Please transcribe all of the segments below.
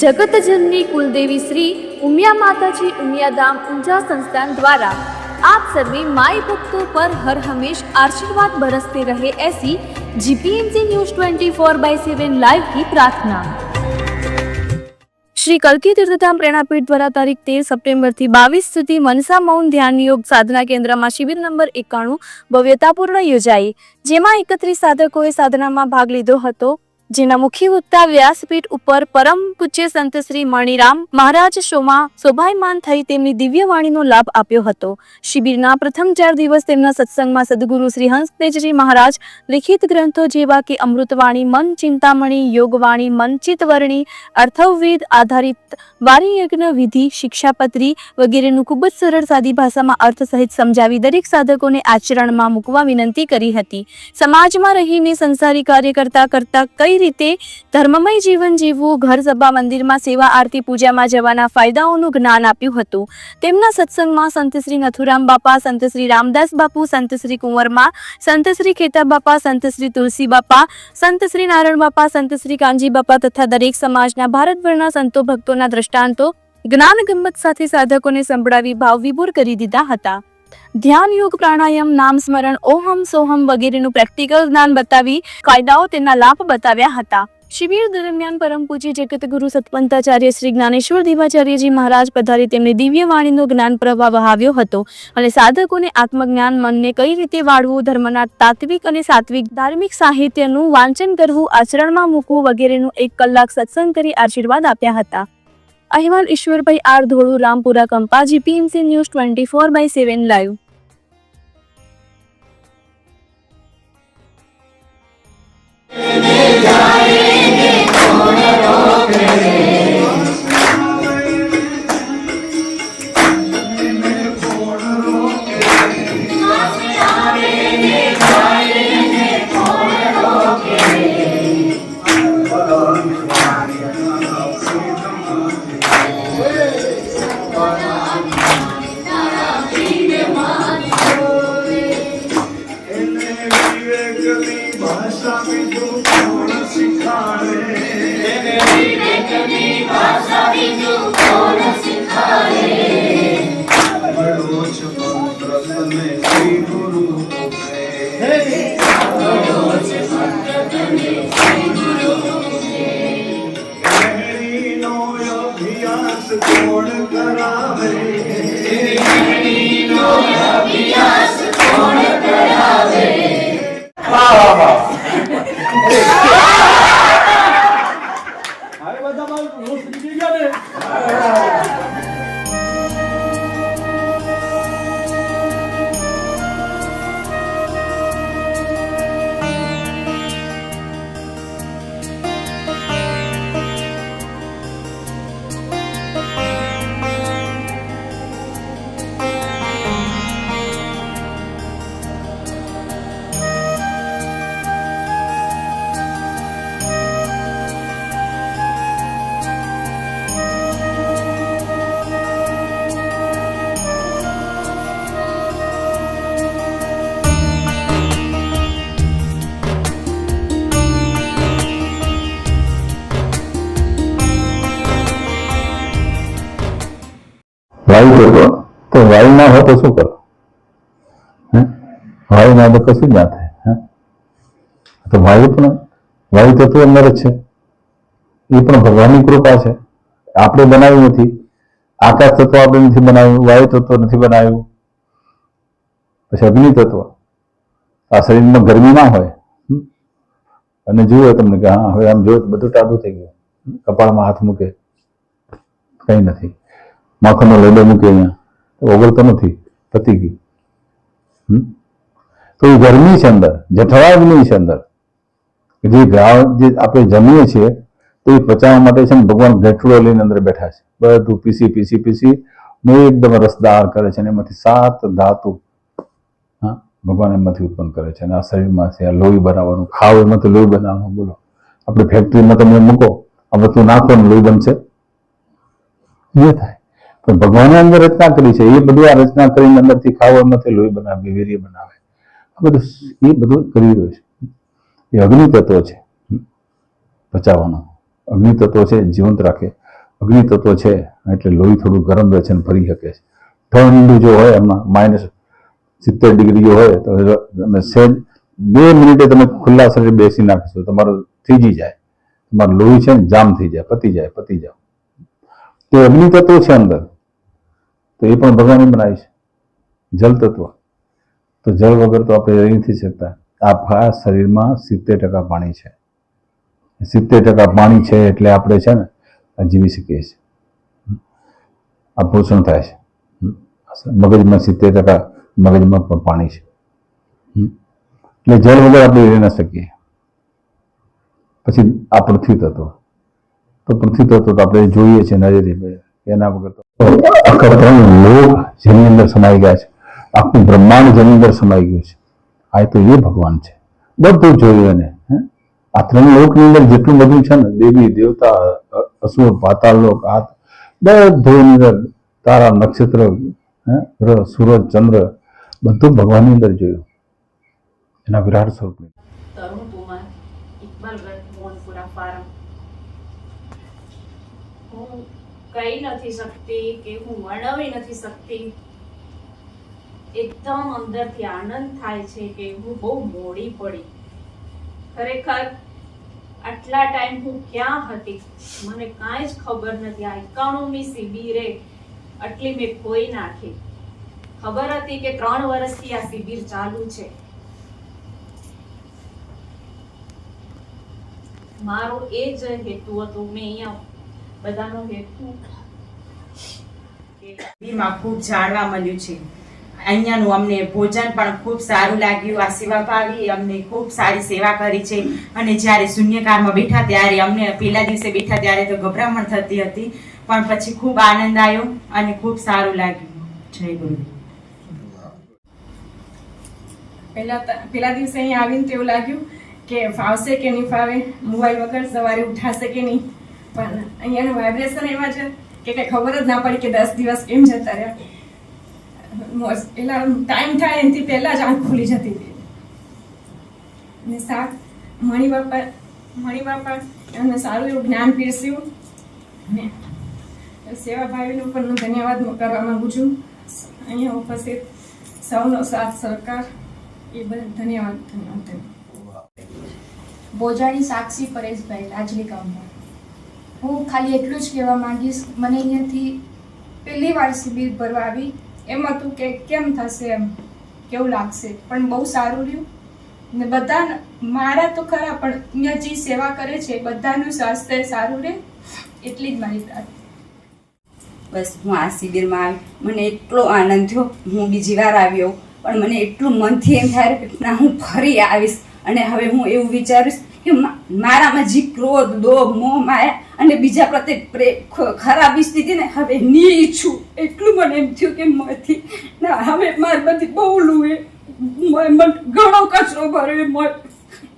જગતજનની કુલદેવી શ્રી ઉમિયા માતાજી ઉમિયાધામ ઊંઝા સંસ્થાન દ્વારા આપ સર્વે માય ભક્તો પર હર હંમેશ આશીર્વાદ બરસતે રહે એસી GPMC news twenty four by seven live કી પ્રાર્થના. શ્રી કલકી તીર્થધામ પ્રેરણાપીઠ દ્વારા તારીખ તેર સપ્ટેમ્બરથી બાવીસ સુધી મનસા મૌન ધ્યાન યોગ સાધના કેન્દ્રમાં શિબિર નંબર એકાણું ભવ્યતાપૂર્ણ યોજાઈ. જેમાં એકત્રીસ સાધકોએ સાધનામાં ભાગ લીધો હતો. જેના મુખ્ય વક્તા વ્યાસપીઠ ઉપર પરમ પૂજ્ય સંત શ્રી મણિરામ મહારાજ શોમાં શોભાયમાન થઈ તેમની દિવ્ય વાણીનો લાભ આપ્યો હતો. શિબિરના પ્રથમ ચાર દિવસ તેમના સત્સંગમાં સદગુરુ શ્રી હંસતેજરી મહારાજ લિખિત ગ્રંથો જેવા કે અમૃતવાણી, મન ચિંતામણી, યોગવાણી મનચિત વર્ણી, અર્થવવેદ આધારિત વારીયજ્ઞ, વિધિ, શિક્ષાપત્રી વગેરેનું ખૂબ જ સરળ સાદી ભાષામાં અર્થ સહિત સમજાવી દરેક સાધકોને આચરણમાં મૂકવા વિનંતી કરી હતી. સમાજમાં રહીને સંસારી કાર્ય કરતા કરતા કઈ રીતે ધર્મમય જીવન જીવવું, ઘર સભા, મંદિરમાં સેવા, આરતી, પૂજામાં જવાના ફાયદાઓનું જ્ઞાન આપ્યું હતું. તેમના સત્સંગમાં સંત નથુરામ બાપા, સંત શ્રી રામદાસ બાપુ, સંત શ્રી કુંવરમા, સંત બાપા, સંત તુલસી બાપા, સંત શ્રી નારાયણ બાપા, સંત શ્રી કાંજી બાપા તથા દરેક સમાજના ભારતભરના સંતો ભક્તોના દ્રષ્ટાંતો જ્ઞાન ગમત સાથે સાધકોને સંભળાવી ભાવ વિભોર કરી દીધા હતા. ધ્યાન યોગ પ્રાણાયામ, નામ સ્મરણ, ઓહમ સોહમ વગેરેનું પ્રેક્ટિકલ જ્ઞાન બતાવી કાયદાઓ તેના લાભ બતાવ્યા હતા. શિબિર દરમિયાન પરમ પૂજ્ય જગતગુરુ સતપંતાચાર્ય શ્રી જ્ઞાનેશ્વર દેવાચાર્યજી મહારાજ પધારી તેમની દિવ્ય વાણીનો જ્ઞાન પ્રવાહ વહાવ્યો હતો અને સાધકોને આત્મજ્ઞાન, મનને કઈ રીતે વાળવું, ધર્મના તાત્વિક અને સાત્વિક, ધાર્મિક સાહિત્યનું વાંચન કરવું, આચરણમાં મૂકવું વગેરેનું એક કલાક સત્સંગ કરી આશીર્વાદ આપ્યા હતા. અહેવાલ Ishwarbhai R Dholu Rampura Kampaji PMC news twenty four by seven live. વાયુ ના હોય તો શું કરો? વાયુ ના તો કશું જ ના થાય? તો વાયુ પણ, વાયુ તત્વ અંદર જ છે. એ પણ ભગવાનની કૃપા છે. આપણે બનાવ્યું નથી. આકાશ તત્વ આપણે નથી બનાવ્યું, વાયુ તત્વ નથી બનાવ્યું. પછી અગ્નિ તત્વ. આ શરીરમાં ગરમી ના હોય? અને જુઓ તમને કે, હા, હવે આમ જો બધું ટાઢું થઈ ગયું. કપાળમાં હાથ મૂકે. કંઈ નથી. માખણનો લેડો મૂકે અહીંયા. ઓગળતો નથી, પતી હમ? તો એ ગરમી છે અંદર, જઠરાગ્નિ છે અંદર. જે ગાવ જે આપણે જમીએ છીએ, તો એ પચાવવા માટે છે ને ભગવાન ગઠડો લઈને અંદર બેઠા છે. બધું પીસી પીસી પીસી ને એકદમ રસદાર કરે છે અને એમાંથી સાત ધાતુ, હા, ભગવાન એમાંથી ઉત્પન્ન કરે છે. અને આ શરીરમાંથી આ લોહી બનાવવાનું. ખાવ એમાંથી લોહી બનાવવાનું, બોલો. આપણે ફેક્ટરીમાં તમે મૂકો, આ બધું નાખો ને લોહી બનશે. એ થાય. પણ ભગવાને અંદર રચના કરી છે. એ બધું આ રચના કરીને અંદરથી ખાવ એમાંથી લોહી બનાવે વીર્ય બનાવે. આ બધું એ બધું કરી રહ્યું છે. એ અગ્નિ તત્વો છે. પચાવવાનો અગ્નિ તત્વ છે, જીવંત રાખે. અગ્નિ તત્વો છે, એટલે લોહી થોડું ગરમ રહે છે અને ફરી શકે છે. ઠંડુ જો હોય એમાં માઇનસ સિત્તેર ડિગ્રી હોય, તો તમે સહેજ બે મિનિટે તમે ખુલ્લા શરીર બેસી નાખશો, તમારું થીજી જાય. તમારું લોહી છે ને જામ થઈ જાય, પતી જાય, પતી જાવ. તે અગ્નિ તત્વો છે અંદર. તો એ પણ ભગવાને બનાવી છે. જલ તત્વ. તો જળ વગર તો આપણે રહી નથી શકતા. આપણા શરીરમાં સિત્તેર ટકા પાણી છે. સિત્તેર ટકા પાણી છે એટલે આપણે છે ને જીવી શકીએ છીએ. આ પોષણ થાય છે. મગજમાં સિત્તેર ટકા મગજમાં પણ પાણી છે. એટલે જળ વગર આપણે રહી ન શકીએ. પછી આ પૃથ્વી તત્વ. તો પૃથ્વી તત્વ તો આપણે જોઈએ છીએ નજરે. એના વગર તો આખા ત્રણ લોક જેની અંદર સમાઈ ગયા છે. આખું બ્રહ્માંડ જેની અંદર સમાઈ ગયું છે. આ તો એ ભગવાન છે. બધું જોયું એને આ ત્રણ લોકની અંદર જેટલું બધું છે ને, દેવી, દેવતા અસુર, પાતાળ લોક, આ બધું અંદર તારા નક્ષત્ર ગ્રહ, સૂરજ, ચંદ્ર બધું ભગવાનની અંદર જોયું. એના વિરાટ સ્વરૂપની. કહી નથી શકતી કે હું વર્ણવી નથી શકતી. એકદમ અંદરથી આનંદ થાય છે કે હું બહુ મોડી પડી. ખરેખર આટલા ટાઈમ હું ક્યાં હતી? મને કાંઈ જ ખબર નથી. આ એકાણુંમી શિબિરે આટલી મેં ખોઈ નાખી. ખબર હતી કે ત્રણ વર્ષથી આ શિબિર ચાલુ છે. મારો એ જ હેતુ હતો. મેં અહીંયા બધાનો હેતુ કે માં ખૂબ જાણવા મળ્યું છે. અહીંયાનું અમને ભોજન પણ ખૂબ સારું લાગ્યું. આ સેવા ભાવી અમને ખૂબ સારી સેવા કરી છે. અને જ્યારે શૂન્યકાળમાં બેઠા ત્યારે અમને પહેલા દિવસે બેઠા ત્યારે તો ગભરામણ થતી હતી. પણ પછી ખૂબ આનંદ આવ્યો અને ખૂબ સારું લાગ્યું. જય ગુરુ. પહેલા પહેલા દિવસે અહીંયા આવીને તો એવું લાગ્યું કે ફાવશે કે નહીં ફાવે? મોબાઈલ વગર સવારે ઉઠાશે કે નહીં? પણ અહીંયાનું વાઇબ્રેશન એવા છે કે કંઈ ખબર જ ના પડી કે દસ દિવસ કેમ જતા રહ્યા. પેલા ટાઈમ થાય એનાથી પહેલાં જ આંખ ખુલી જતી હતી. અને શાક મણી બાપા મણી બાપા, એમને સારું એવું જ્ઞાન પીરસ્યું. અને સેવા ભાવીનો પણ હું ધન્યવાદ કરવા માગું છું. અહીંયા ઉપસ્થિત સૌનો સાથ, સહકાર, એ બધા, ધન્યવાદ ધન્યવાદ બોજાણી સાક્ષી પરેશભાઈ રાજલી ગામમાં. હું ખાલી એટલું જ કહેવા માંગીશ, મને અહીંયાથી પહેલી વાર શિબિર ભરવા આવી. એમ હતું કે કેમ થશે એમ, કેવું લાગશે? પણ બહુ સારું રહ્યું. ને બધા મારા તો ખરા, પણ અહીંયા જે સેવા કરે છે, બધાનું સ્વાસ્થ્ય સારું રહે, એટલી જ મારી પ્રાર્થના. બસ, હું આ શિબિરમાં આવી. મને એટલો આનંદ થયો, હું બીજી વાર આવ્યો. પણ મને એટલું મનથી એમ થાય કે ના, હું ફરી આવીશ. અને હવે હું એવું વિચારીશ કે મારામાં જે ક્રોધ લોભ મોહ, માયા અને બીજા પ્રત્યે પ્રેમ ખરાબી સ્થિતિ ને હવે નહીં ઈચ્છું એટલું મને એમ થયું કે મથી ના, હવે મારે બધી બહુ લુએ મને ઘણો કચરો ભર્યો મોય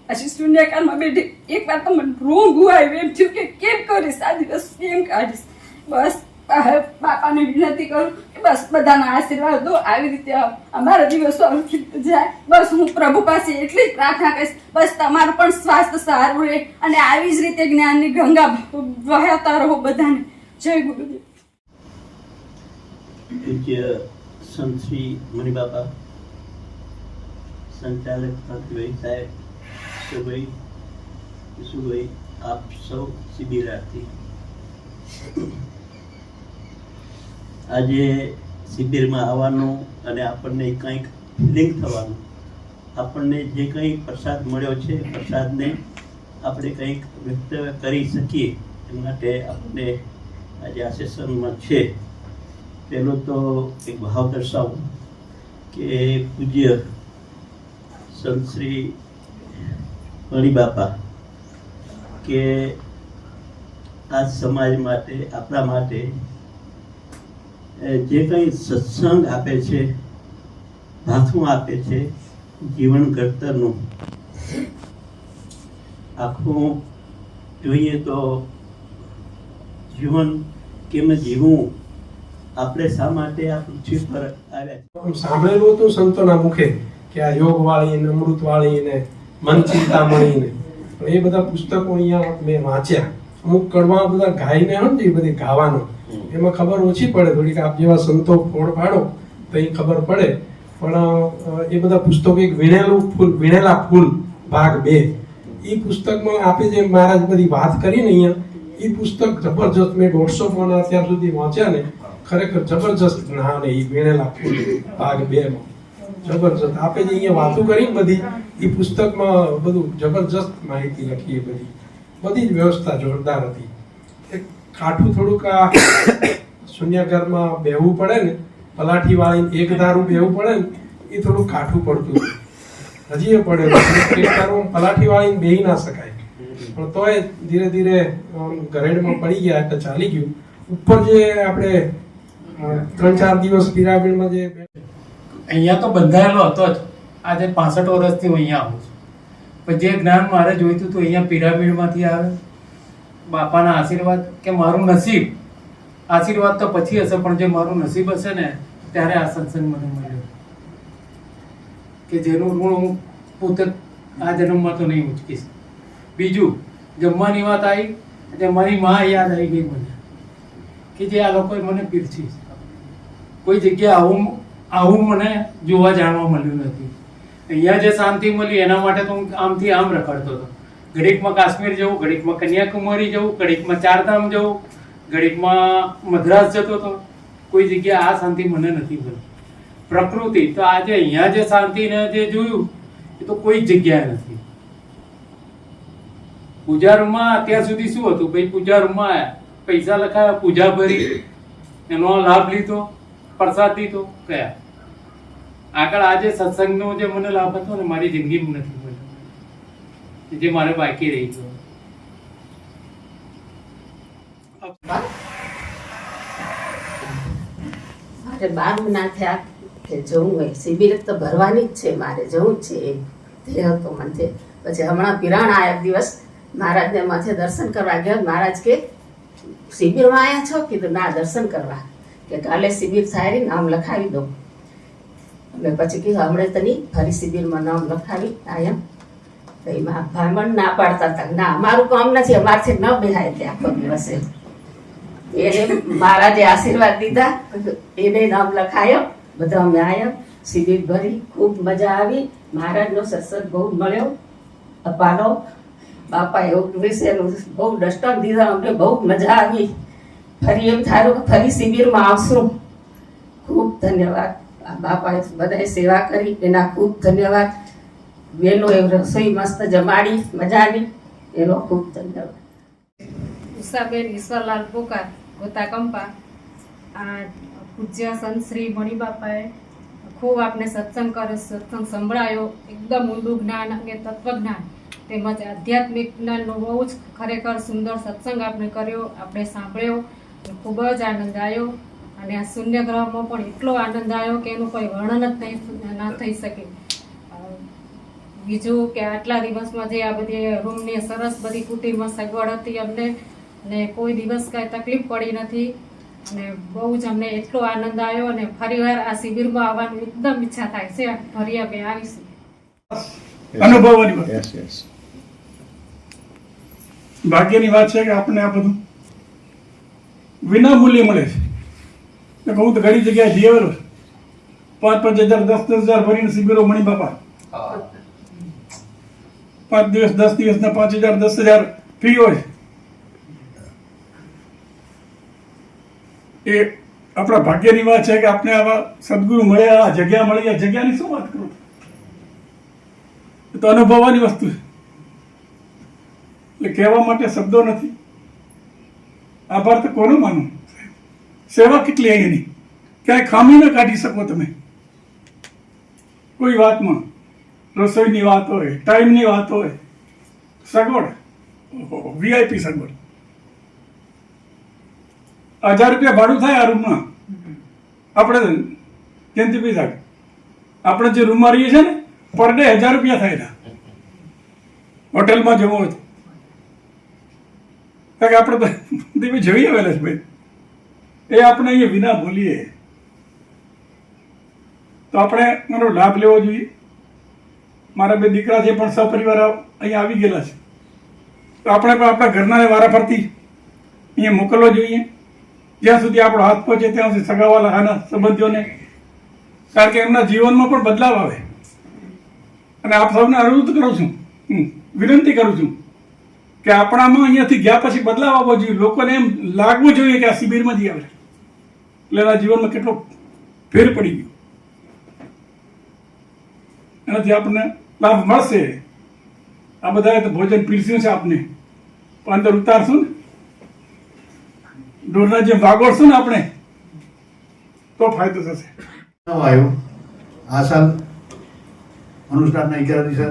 પછી શૂન્યકાળમાં બેઠી. એક વાર તો મને રોંગું આવ્યું. એમ થયું કે કેમ કરીશ? આ દિવસ કેમ કાઢીશ? બસ. બાપાને વિનંતી કરું કે બસ, બધાના આશીર્વાદ દો આવી રીતે અમારા દિવસો જાય. બસ, હું પ્રભુ પાસે એટલી જ પ્રાર્થના કરીશ. બસ, તમારું પણ સ્વાસ્થ્ય સારું રહે અને આવી જ રીતે જ્ઞાનની ગંગા વહેતા રહો બધાને. જય ગુરુદેવ. પૂજ્ય સંત શ્રી મણિબાપા સંચાલક ભક્તભાઈ સાહેબ સુભાઈ સુભાઈ આપ સૌ શિબિરાર્થી આજે શિબિરમાં આવવાનું અને આપણને કંઈક ફિલિંગ થવાનું. આપણને જે કંઈ પ્રસાદ મળ્યો છે, પ્રસાદને આપણે કંઈક વ્યક્ત કરી શકીએ, એ માટે આપણને આજે આ સેશનમાં છે. પહેલું તો એક ભાવ દર્શાવું કે પૂજ્ય સંત શ્રી બાપા કે આ સમાજ માટે, આપણા માટે જે કંઈ સત્સંગ આપે છે, ભાથું આપે છે, જીવન ઘડતરનું, આખું જોઈએ તો જીવન કેમ જીવવું? આપણે શા માટે આ પૃથ્વી પર આવ્યા સાંભળેલું હતું સંતોના મુખે કે આ યોગ વાળી ને અમૃત વાળી ને મન ચિંતામણી ને. એ બધા પુસ્તકો અહીંયા મેં વાંચ્યા. અમુક કડવા બધા ગાઈને ને એ બધી ગાવાનો. એમાં ખબર ઓછી પડે. થોડીક આપ જેવા સંતો ફોડ પાડો, તો એ ખબર પડે. પણ એ બધા પુસ્તકો એક વીણેલું ફૂલ, વીણેલા ફૂલ ભાગ બે. એ પુસ્તકમાં આપે જે મહારાજ બધી વાત કરી ને અહીંયા એ પુસ્તક જબરજસ્ત મેં દોઢસો પણ અત્યાર સુધી વાંચ્યા ને, ખરેખર જબરજસ્ત જ્ઞાન એ વીણેલા ફૂલ ભાગ બે માં જબરજસ્ત. આપે જે અહીંયા વાતો કરી બધી એ પુસ્તકમાં બધું જબરજસ્ત માહિતી લખી એ બધી. બધી જ વ્યવસ્થા જોરદાર હતી. એક કાઠું થોડુંક આ શૂન્યાગારમાં બેહવું પડે ને, પલાઠી વાળી એક ધારું બેહવું પડે ને, એ થોડું કાઠું પડતું. હજી એ પડે એક ધારું પલાઠી વાળી બેહી ના શકાય. પણ તોય ધીરે ધીરે ગરેડમાં પડી ગયા એટલે ચાલી ગયું. ઉપર જે આપણે ત્રણ ચાર દિવસ પિરામિડમાં જે અહીંયા તો બંધાયેલો હતો જ. આજે પાસઠ વર્ષથી હું અહીંયા આવું છું. પણ જે જ્ઞાન મારે જોઈતું હતું, અહીંયા પિરામિડમાંથી આવે. બાપાના આશીર્વાદ કે મારું નસીબ. આશીર્વાદ તો પછી હશે, પણ જે મારું નસીબ હશે ને, ત્યારે આ સત્સંગ મને મળ્યો. કે જેનું ઋણ હું પોતે આ જન્મમાં તો નહીં ઉચકીશ. બીજું, જમવાની વાત આવી, એટલે મારી માં યાદ આવી ગઈ મને. કે જે આ લોકોએ મને પીરસી કોઈ જગ્યાએ આવું આવું મને જોવા જાણવા મળ્યું નથી. અહીંયા જે શાંતિ મળી, એના માટે તો હું આમથી આમ રખડતો હતો. ઘડીકમાં કાશ્મીર જવું, ઘડીકમાં કન્યાકુમારી જવું, ઘડીકમાં ચારધામ જવું, ઘડીકમાં મદ્રાસ જતો હતો. કોઈ જગ્યાએ આ શાંતિ મને નથી મળી. પ્રકૃતિ તો આજે અહીંયા જે શાંતિને જે જોયું, એ તો કોઈ જગ્યાએ નથી. પૂજા રૂમમાં અત્યાર સુધી શું હતું? ભાઈ પૂજા રૂમમાં પૈસા લખાયા, પૂજા ભરી, એનો લાભ લીધો, પ્રસાદ લીધો ગયા. આગળ આજે સત્સંગનો જે મને લાભ હતો ને, મારી જિંદગીમાં નથી જે મારે બાકી રહી ગયો બાર ના થયા કે જવું હોય. શિબિર તો ભરવાની જ છે, મારે જવું છે. તે હતો મને પછી હમણાં પિરાણ એક દિવસ મહારાજને માથે દર્શન કરવા ગયા. મહારાજ કે, શિબિરમાં આવ્યા છો? કીધું, ના, દર્શન કરવા. કે કાલે શિબિર થાય નામ લખાવી દો એટલે પછી કીધું, હમણાં તની ફરી શિબિરમાં નામ લખાવી, આયા. તો એમાં ભામણ ના પાડતા હતા. ના અમારું કામ નથી, અમારથી ન બેહાય તે આખો દિવસે. એને મહારાજે આશીર્વાદ દીધા, એને નામ લખાયો, બધા અમે આવ્યા શિબિર ભરી, ખૂબ મજા આવી. મહારાજનો સત્સંગ બહુ મળ્યો, અપાનો. બાપા એવું વિશેનું બહુ દર્શન દીધા, અમને બહુ મજા આવી. ફરી એમ થારું ફરી શિબિરમાં આવશું. ખૂબ ધન્યવાદ. બાપાએ બધાએ સેવા કરી, એના ખૂબ ધન્યવાદ. બેનો એ રસોઈ મસ્ત જમાડી મજાની એનો ખૂબ ધન્યવાદ ઉષાબેન, ઈશ્વરલાલ પોકાર ગોતા કંપા, આ પૂજ્ય સંત શ્રી મણિબાપાએ ખૂબ આપને સત્સંગ કર્યો સત્સંગ સંભળાયો. એકદમ ઊંડું જ્ઞાન અને તત્વજ્ઞાન તેમજ આધ્યાત્મિક જ્ઞાનનો બહુ જ ખરેખર સુંદર સત્સંગ આપણે કર્યો, આપણે સાંભળ્યો. ખૂબ જ આનંદ આવ્યો અને આ શૂન્ય ગ્રહમાં પણ એટલો આનંદ આવ્યો કે એનું કોઈ વર્ણન જ નહીં ના થઈ શકે. બીજું કે આટલા દિવસમાં જે આ બધી રૂમની સરસ બધી કુટીરમાં સગવડ હતી અમને ને કોઈ દિવસ કાંઈ તકલીફ પડી નથી. અને બહુ જ અમને એટલો આનંદ આવ્યો અને ફરીવાર આ શિબિરમાં આવવાની એકદમ ઈચ્છા થાય છે. ફરી અમે આવીશું. અનુભવવાની ભાગ્યની વાત છે કે આપણને આ બધું વિના મૂલ્યે મળે છે. ને હું તો ઘણી જગ્યાએ જઈ પાંચ પાંચ હજાર દસ દસ હજાર ભરીને શિબિરો મણી બાપા. પાંચ દિવસ, દસ દિવસના પાંચ હજાર, દસ હજાર ફી હોય. એ આપણા ભાગ્યની વાત છે કે આપણે આવા સદગુરુ મળ્યા, આ જગ્યા મળી, આ જગ્યાની શું વાત કરું? એ તો અનુભવવાની વસ્તુ છે. એટલે કહેવા માટે શબ્દો નથી. આભાર તો કોનો માનું? સેવા કેટલી એની ક્યાંય ખામી ન કાઢી શકો તમે. કોઈ વાતમાં. રસોઈની વાત હોય, ટાઈમની વાત હોય, સગવડ. વીઆઈપી સગવડ. હજાર રૂપિયા ભાડું થાય આ રૂમમાં. આપણે જેમથી પી થાય આપણે જે રૂમમાં રહીએ છીએ ને, પર ડે હજાર રૂપિયા થાય ના હોટેલમાં જવો હોય કારણ કે આપણે તો દીવી જોઈ છે ભાઈ એ આપણે અહીંયા વિના બોલીએ. તો આપણે એનો લાભ લેવો જોઈએ. મારા બે દીકરા છે પણ સપરિવાર અહીંયા આવી ગયેલા છે. તો આપણે પણ આપણા ઘરના વારાફરતી અહીંયા મોકલવો જોઈએ. જ્યાં સુધી આપણો હાથ પહોંચે ત્યાં સુધી સગાવાલા હાના સંબંધીઓને, કારણ કે એમના જીવનમાં પણ બદલાવ આવે. અને આપ સૌને અનુરોધ કરું છું વિનંતી કરું છું કે આપણામાં અહીંયાથી ગયા પછી બદલાવ આવવો જોઈએ. લોકોને એમ લાગવું જોઈએ કે આ શિબિરમાંથી આવે. એટલે એના જીવનમાં કેટલો ફેર પડી ગયો. એનાથી આપણને લાભ મળશે. આ બધાએ તો ભોજન પીરસ્યું છે આપને. પણ અંદર ઉતારશું ને? ઢોરના જેમ વાગોળશું ને આપણે? તો ફાયદો થશે. આવ્યો? આ સાલ? અનુષ્ઠાનના અગિયાર દિવસે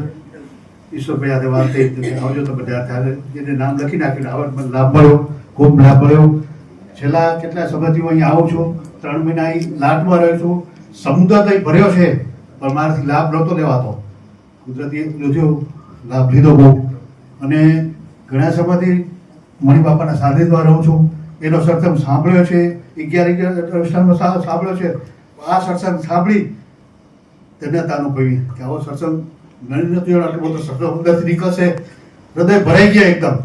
ઈશ્વરભાઈ સાથે વાત થઈ આવજો તો બધા ત્યારે જેને નામ લખી નાખ્યું મને લાભ મળ્યો, ખૂબ લાભ મળ્યો. છેલ્લા કેટલા સમયથી હું અહીંયા આવું છું? ત્રણ મહિના અહીં લાટમાં રહ્યો છું. સમુદ્ર તો ભર્યો છે, પણ મારાથી લાભ નહોતો લેવાતો. કુદરતી યોજ્યો લાભ લીધો બહુ. અને ઘણા સમયથી મણિ બાપાના સાનિધ્યમાં રહું છું. એનો સત્સંગ સાંભળ્યો છે, અગિયાર અનુષ્ઠાનમાં સાંભળ્યો છે. આ સત્સંગ સાંભળી ધન્યતા અનુભવી કે આવો સત્સંગ નથી આટલો બધો સત્સંગ અંદરથી નીકળશે. હૃદય ભરાઈ ગયા એકદમ.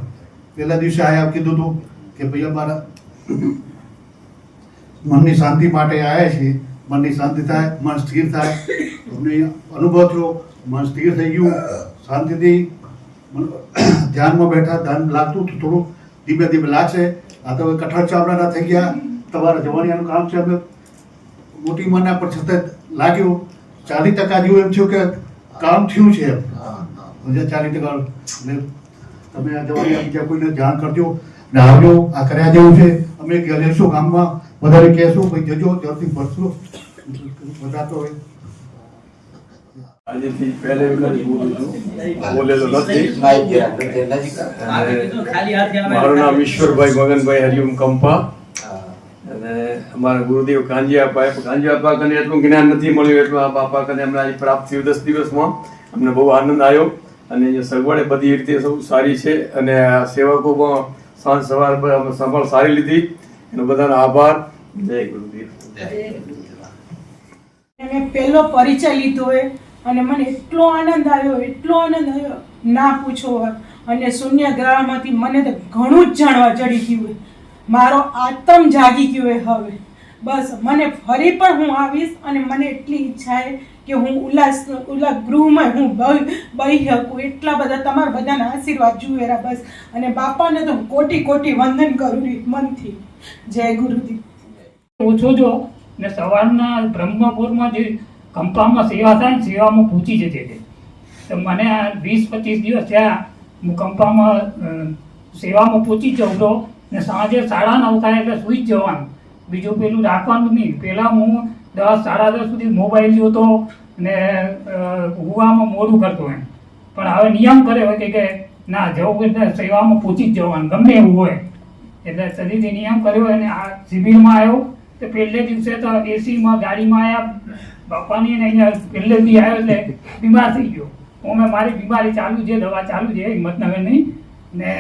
પહેલા દિવસે આયા કીધું હતું કે ભાઈ અમારા મનની શાંતિ માટે આવ્યા છીએ. મનની શાંતિ થાય, મન સ્થિર થાય. અમને અનુભવ થયો. મન સ્થિર થઈ ગયું, શાંતિથી ધ્યાનમાં બેઠા, ધ્યાન લાગતું હતું થોડું ધીમે ધીમે લાગશે. આ તો કઠણ ચામડાના થઈ ગયા. તમારા આનું કામ છે અમે મોટી મના પર છતાં લાગ્યું. ચાલીસ ટકા જેવું એમ થયું કે કામ થયું છે એમ. ચાલીસ ટકા એટલે તમે આ જવાની બીજા કોઈને જાણ કરજો ને આવજો. આ કર્યા જેવું છે. અમે લેશું ગામમાં. વધારે કહેશું, ભાઈ જજો જલ્દી ભરશું. બધા તો હોય મારું નામ ઈશ્વરભાઈ મગનભાઈ હરિઓમ કંપા. અને અમારા ગુરુદેવ કાંજીયાપા કાંજીયાપા કને એટલું જ્ઞાન નથી મળ્યું, એટલું આ બાપા પ્રાપ્ત થયું દસ દિવસમાં. અમને બહુ આનંદ આવ્યો. અને જે સગવડે બધી રીતે સૌ સારી છે. અને સેવકો પણ સાંજ સવાર સંભાળ સારી લીધી. એનો બધાનો આભાર. જય ગુરુદેવ. મેં પહેલો પરિચય લીધો હોય અને મને એટલો આનંદ આવ્યો, એટલો આનંદ આવ્યો. ના પૂછો. અને શૂન્ય ગ્રહમાંથી મને તો ઘણું જ જાણવા ચડી ગયું હોય. મારો આત્મ જાગી ગયો હોય હવે. બસ, મને ફરી પણ હું આવીશ અને મને એટલી ઈચ્છા છે કે હું ઉલ્લાસ ઉલ્લા ગૃહમાં હું બહી શકું. એટલા બધા તમારા બધાના આશીર્વાદ જુએરા બસ. અને બાપાને તો હું કોટી કોટી વંદન કરું મનથી. જય ગુરુદેવ. ઓછો જો ને સવારના બ્રહ્મપુરમાં જે કંપામાં સેવા થાય ને સેવામાં પૂછી જતી હતી તો મને વીસ પચીસ દિવસ થયા, હું કંપાઉન્ડમાં સેવામાં પહોંચી જાઉં તો, ને સાંજે સાડા નવ થાય એટલે સૂઈ જ જવાનું. બીજું પેલું રાખવાનું નહીં. પહેલાં હું દસ, સાડા દસ સુધી મોબાઈલ જોતો ને હુવામાં મોડું કરતો એમ. પણ હવે નિયમ કર્યો હોય કે કે ના, જવું એટલે સેવામાં પૂછી જ જવાનું, ગમે એવું હોય. એટલે સદીથી નિયમ કર્યો અને આ શિબિરમાં આવ્યો, તો પહેલે દિવસે તો એસીમાં ગાડીમાં આવ્યા બાપાની ને અહીંયા પહેલેથી આવ્યો એટલે બીમાર થઈ ગયો. હું મારી બીમારી ચાલુ છે, દવા ચાલુ છે, હિંમતનગરની. ને